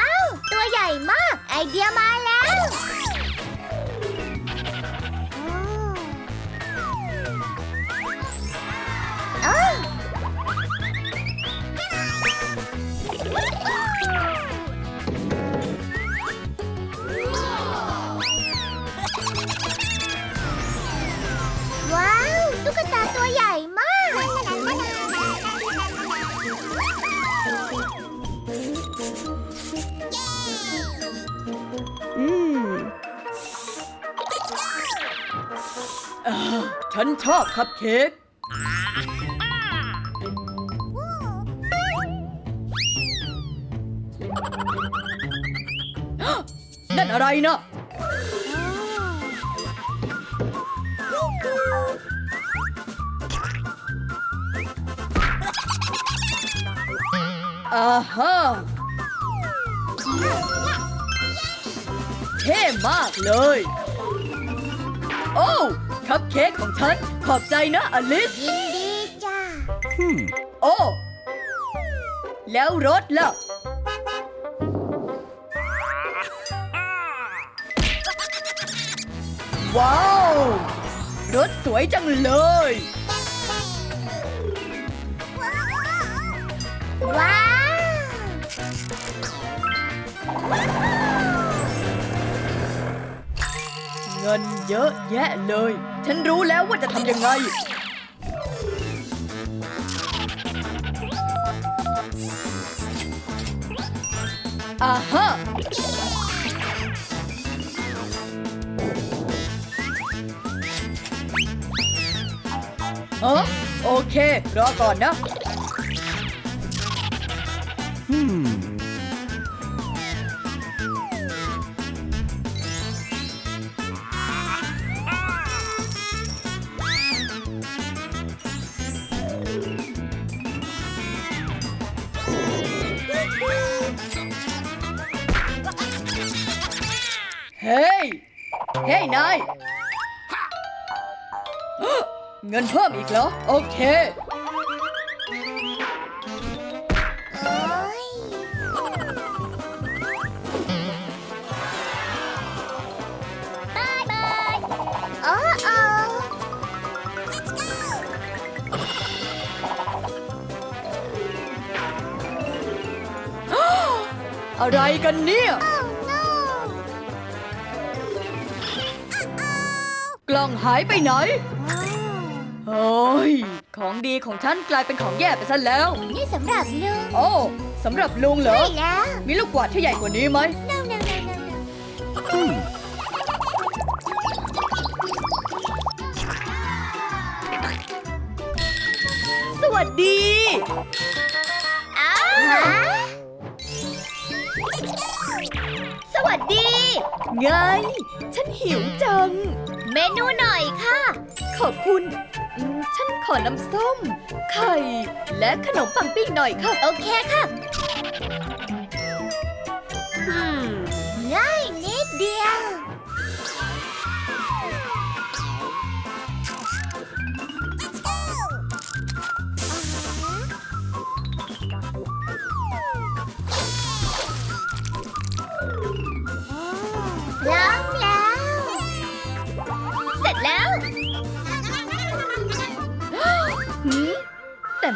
้าว ตัวใหญ่มาก ไอเดียมาแล้วโอ้ ฉันชอบคัพเค้ก นั่นอะไรนะอาฮะเท่มากเลย โอ้ คัพเค้กของฉัน ขอบใจนะอลิส ยินดีจ้าอืมโอ้ แล้วรถล่ะ ว้าว รถสวยจังเลย ว้าว เงินเยอะแยะเลย ฉันรู้แล้วว่าจะทำยังไง อ่าฮะเออโอเค รอก่อนนะ เฮ้ย เฮ้ยนายเงินเพิ่มอีกเหรอ โอเคโอ้ยบายบายโอ้โอ้อะไรกันเนี่ย ล่องหายไปไหน โอ้เฮ้ย ของดีของฉันกลายเป็นของแย่ไปซะแล้ว นี่สำหรับลุงโอ้สำหรับลุงเหรอ ใช่แล้ว มีลูกกวาดที่ใหญ่กว่านี้ไหม no no no no no อืมสวัสดี สวัสดี ไง ฉันหิวจัง เมนูหน่อยค่ะ ขอบคุณอืมฉันขอน้ำส้ม ไข่ และขนมปังปิ้งหน่อยค่ะ โอเคค่ะ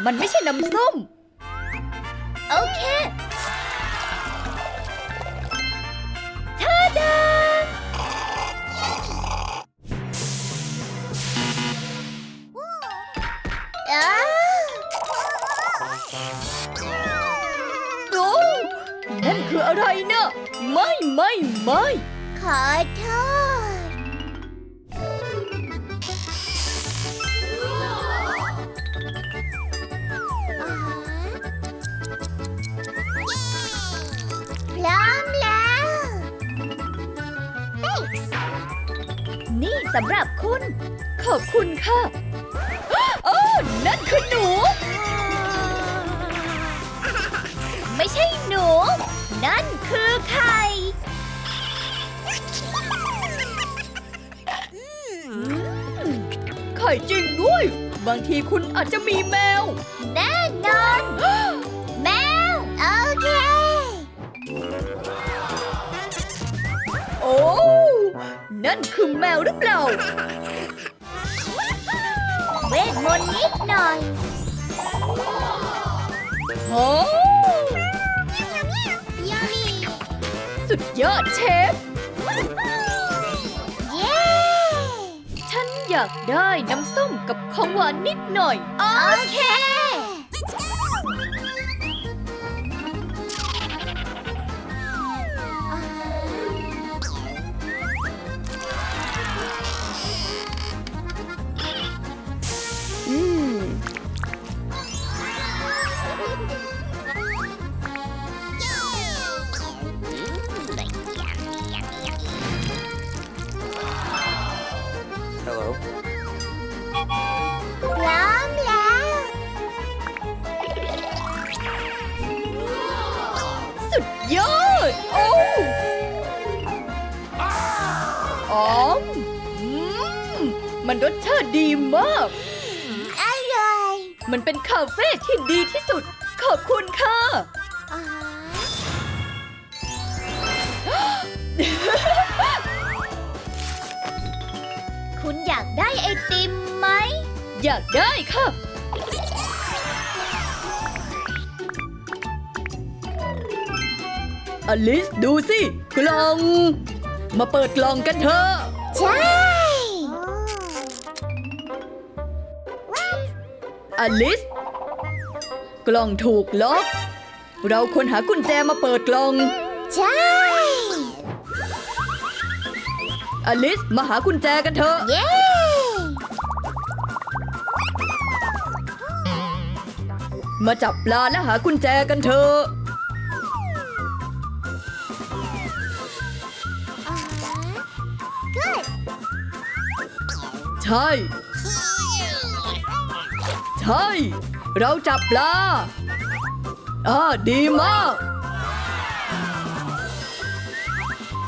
มันไม่ใช่น้ำส้ม โอเคทาดา อ้าโอ้นั่นคืออะไรเนะไม่ไม่ไม่ ขอโทษ สำหรับคุณ ขอบคุณค่ะโอ้นั่นคือหนู ไม่ใช่หนู นั่นคือไข่ไข่จริงด้วย บางทีคุณอาจจะมีแมว แน่นอน แมว โอเค โอ้ นั่นคือแมวหรือเปล่า เวทมนต์นิดหน่อยโอ้สุดยอดเชฟ เย้ฉันอยากได้น้ำส้มกับของหวานนิดหน่อย โอเค มมันรสชาติดีมาก อร่อยมันเป็นคาเฟ่ที่ดีที่สุด ขอบคุณค่ะ อ๋อคุณอยากได้ไอติมไหม อยากได้ค่ะ อลิสดูสิ กล่อง มาเปิดกล่องกันเถอะ ใช่ อลิส กล่องถูกล็อก เราควรหากุญแจมาเปิดกล่อง ใช่ อลิส มาหากุญแจกันเถอะ เย้ มาจับปลาและหากุญแจกันเถอะอ๋อ good ใช่ ใช่ เราจับปลาอ่าดีมาก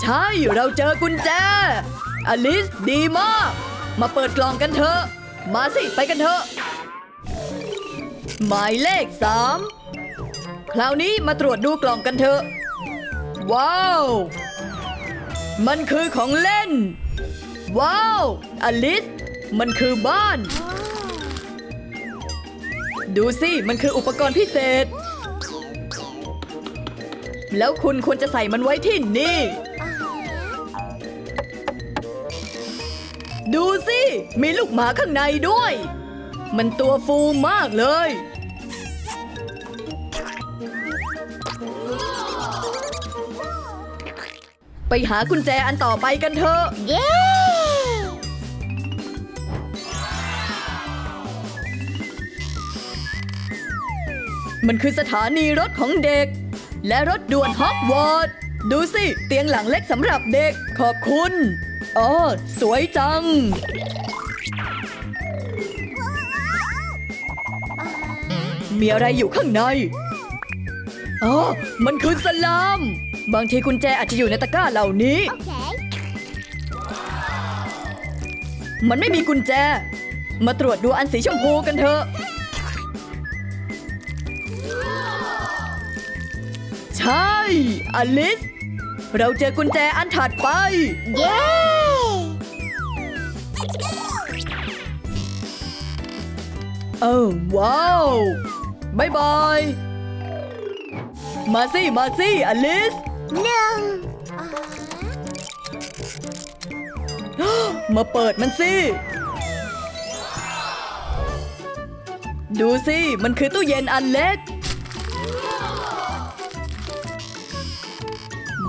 ใช่ เราเจอกุญแจ อลิสดีมาก มาเปิดกล่องกันเถอะ มาสิ ไปกันเถอะ หมายเลขสามคราวนี้มาตรวจดูกล่องกันเถอะ ว้าว มันคือของเล่น ว้าว อลิส มันคือบ้าน ดูสิ มันคืออุปกรณ์พิเศษ แล้วคุณควรจะใส่มันไว้ที่นี่ ดูสิ มีลูกหมาข้างในด้วย มันตัวฟูมากเลย ไปหากุญแจอันต่อไปกันเถอะ เย้ มันคือสถานีรถของเด็ก และรถด่วนฮอกวอตส์ดูสิ เตียงหลังเล็กสำหรับเด็ก ขอบคุณ อ๋อ สวยจัง มีอะไรอยู่ข้างใน อ๋อ มันคือสลาม บางทีกุญแจอาจจะอยู่ในตะกร้าเหล่านี้ มันไม่มีกุญแจ มาตรวจดูอันสีชมพูกันเถอะ ใช่ อลิส เราเจอกุญแจอันถัดไป เย้ เออว้าวบายบาย มาสิ มาสิ อลิส หนึ่งอ๋อมาเปิดมันสิ ดูสิ มันคือตู้เย็นอันเล็ก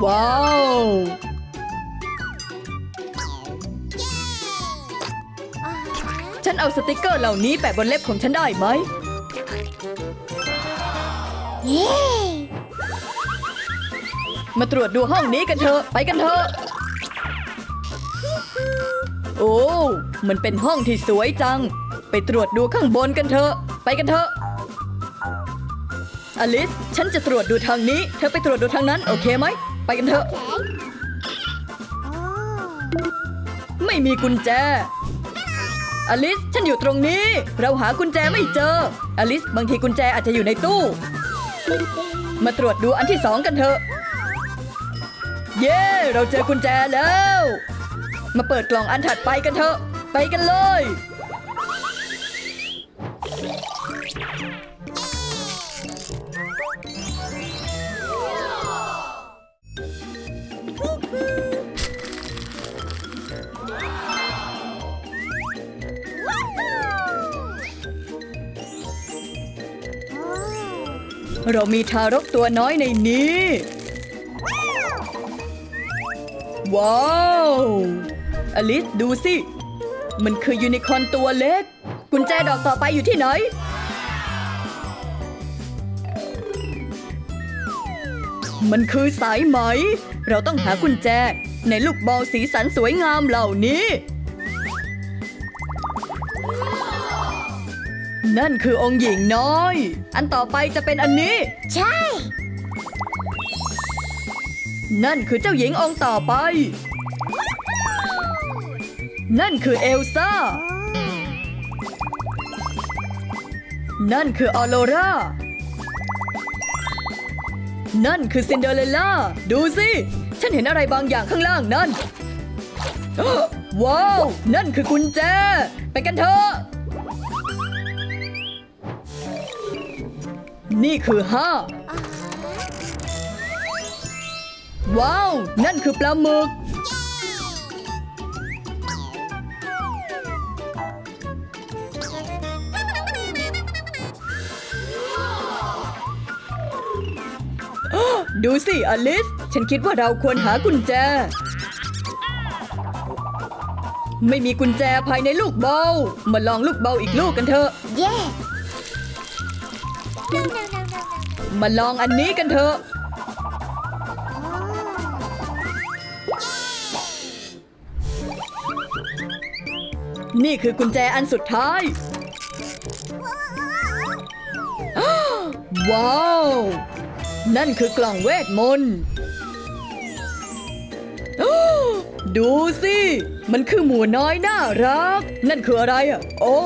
ว้าวอ๋อฉันเอาสติกเกอร์เหล่านี้แปะบนเล็บของฉันได้ไหมเย้มาตรวจดูห้องนี้กันเถอะ ไปกันเถอะ โอ้ มันเป็นห้องที่สวยจัง ไปตรวจดูข้างบนกันเถอะ ไปกันเถอะอลิส ฉันจะตรวจดูทางนี้ เธอไปตรวจดูทางนั้น โอเคไหม ไปกันเถอะ ไม่มีกุญแจ อลิส ฉันอยู่ตรงนี้ เราหากุญแจไม่เจอ อลิส บางทีกุญแจอาจจะอยู่ในตู้ มาตรวจดูอันที่สองกันเถอะ เย้ เราเจอกุญแจแล้ว มาเปิดกล่องอันถัดไปกันเถอะ ไปกันเลย เรามีทารกตัวน้อยในนี้ ว้าว อลิสดูสิ มันคือยูนิคอร์นตัวเล็ก กุญแจดอกต่อไปอยู่ที่ไหน มันคือสายไหม เราต้องหากุญแจในลูกบอลสีสันสวยงามเหล่านี้ นั่นคือองค์หญิงน้อย อันต่อไปจะเป็นอันนี้ ใช่ นั่นคือเจ้าหญิงองค์ต่อไป นั่นคือเอลซ่า นั่นคือออโรรา นั่นคือซินเดอเรลล่า ดูสิ ฉันเห็นอะไรบางอย่างข้างล่างนั่นอ๊ะว้าว นั่นคือกุญแจ ไปกันเถอะ นี่คือห้าว้าว นั่นคือปลาหมึก ดูสิ อลิส ฉันคิดว่าเราควรหากุญแจ ไม่มีกุญแจภายในลูกเบา มาลองลูกเบาอีกลูกกันเถอะ เย่ มาลองอันนี้กันเถอะ นี่คือกุญแจอันสุดท้าย ว้าว นั่นคือกล่องเวทมนต์ดูสิ มันคือหมูน้อยน่ารัก นั่นคืออะไรอะ โอ้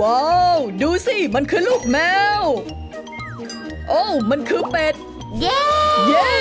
ว้าว ดูสิ มันคือลูกแมว อ้มันคือเป็ด เย่เย้